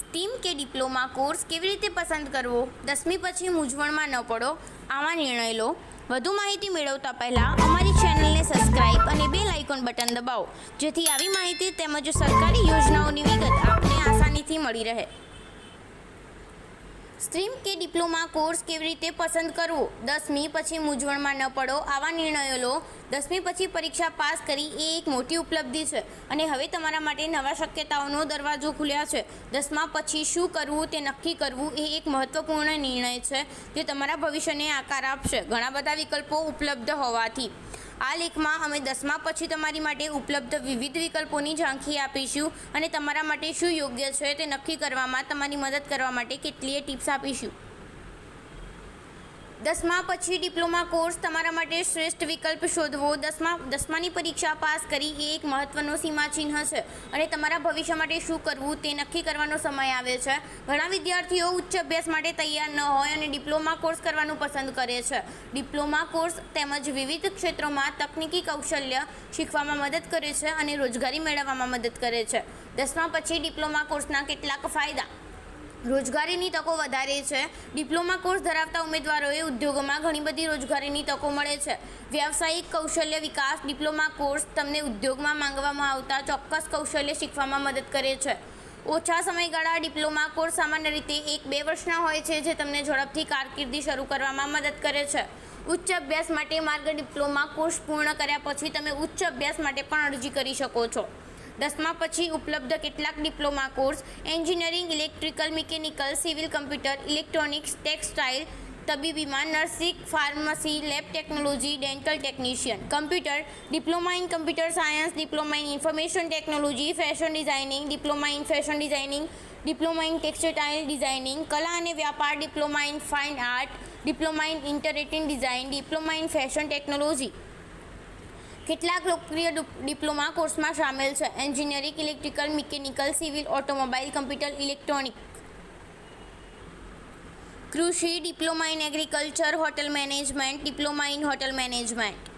Steam કે diploma course કેવી રીતે પસંદ કરવો? દસમી પછી મૂંઝવણમાં ન પડો, આવા નિર્ણય લો. વધુ માહિતી મેળવતા પહેલાં અમારી ચેનલને સબસ્ક્રાઇબ અને બેલ આઇકોન બટન દબાવો, જેથી આવી માહિતી તેમજ સરકારી યોજનાઓની વિગત આપને આસાનીથી મળી રહે. સ્ટ્રીમ કે ડિપ્લોમા કોર્સ કેવી રીતે પસંદ કરવો? દસમી પછી મૂંઝવણમાં ન પડો, આવા નિર્ણયો લો. દસમી પછી પરીક્ષા પાસ કરી એ એક મોટી ઉપલબ્ધિ છે. અને હવે તમારા માટે નવા શક્યતાઓનો દરવાજો ખુલ્યા છે. દસમા પછી શું કરવું તે નક્કી કરવું એ એક મહત્વપૂર્ણ નિર્ણય છે, જે તમારા ભવિષ્યને આકાર આપશે. ઘણા બધા વિકલ્પો ઉપલબ્ધ હોવાથી. આ લેખમાં અમે દસમા પછી તમારી માટે ઉપલબ્ધ વિવિધ વિકલ્પોની ઝાંખી આપીશું અને તમારા માટે શું યોગ્ય છે તે નક્કી કરવામાં તમારી મદદ કરવા માટે કેટલીય ટિપ્સ આપીશું. દસમા પછી ડિપ્લોમા કોર્સ તમારા માટે શ્રેષ્ઠ વિકલ્પ શોધવો. દસમા, દસમાની પરીક્ષા પાસ કરી એ એક મહત્વનો સીમાચિહ્ન છે. અને તમારા ભવિષ્ય માટે શું કરવું તે નક્કી કરવાનો સમય આવે છે. ઘણા વિદ્યાર્થીઓ ઉચ્ચ અભ્યાસ માટે તૈયાર ન હોય અને ડિપ્લોમા કોર્સ કરવાનું પસંદ કરે છે. ડિપ્લોમા કોર્સ તેમજ વિવિધ ક્ષેત્રોમાં તકનીકી કૌશલ્ય શીખવામાં મદદ કરે છે અને રોજગારી મેળવવામાં મદદ કરે છે. દસમા પછી ડિપ્લોમા કોર્સના કેટલાક ફાયદા. રોજગારીની તકો વધારે છે. ડિપ્લોમા કોર્સ ધરાવતા ઉમેદવારોએ ઉદ્યોગોમાં ઘણી બધી રોજગારીની તકો મળે છે. વ્યાવસાયિક કૌશલ્ય વિકાસ ડિપ્લોમા કોર્સ તમને ઉદ્યોગમાં માંગવામાં આવતા ચોક્કસ કૌશલ્ય શીખવામાં મદદ કરે છે. ઓછા સમયગાળા ડિપ્લોમા કોર્સ સામાન્ય રીતે એક બે વર્ષના હોય છે, જે તમને ઝડપથી કારકિર્દી શરૂ કરવામાં મદદ કરે છે. ઉચ્ચ અભ્યાસ માટે માર્ગ ડિપ્લોમા કોર્સ પૂર્ણ કર્યા પછી તમે ઉચ્ચ અભ્યાસ માટે પણ અરજી કરી શકો છો. દસમા પછી ઉપલબ્ધ કેટલાક diploma course, engineering, electrical, mechanical, civil computer, electronics, textile, તબીબીમાં nursing, pharmacy, lab technology, dental technician. Computer, diploma in computer science, diploma in information technology, fashion designing, diploma in fashion designing, diploma in textile designing, કલા અને વ્યાપાર, diploma in fine art, diploma in interior design, diploma in fashion technology. કેટલાક લોકપ્રિય diploma કોર્સમાં સામેલ છે. Engineering, electrical, mechanical, civil, automobile, computer, electronic. કૃષિ, diploma in agriculture, hotel management, diploma in hotel management.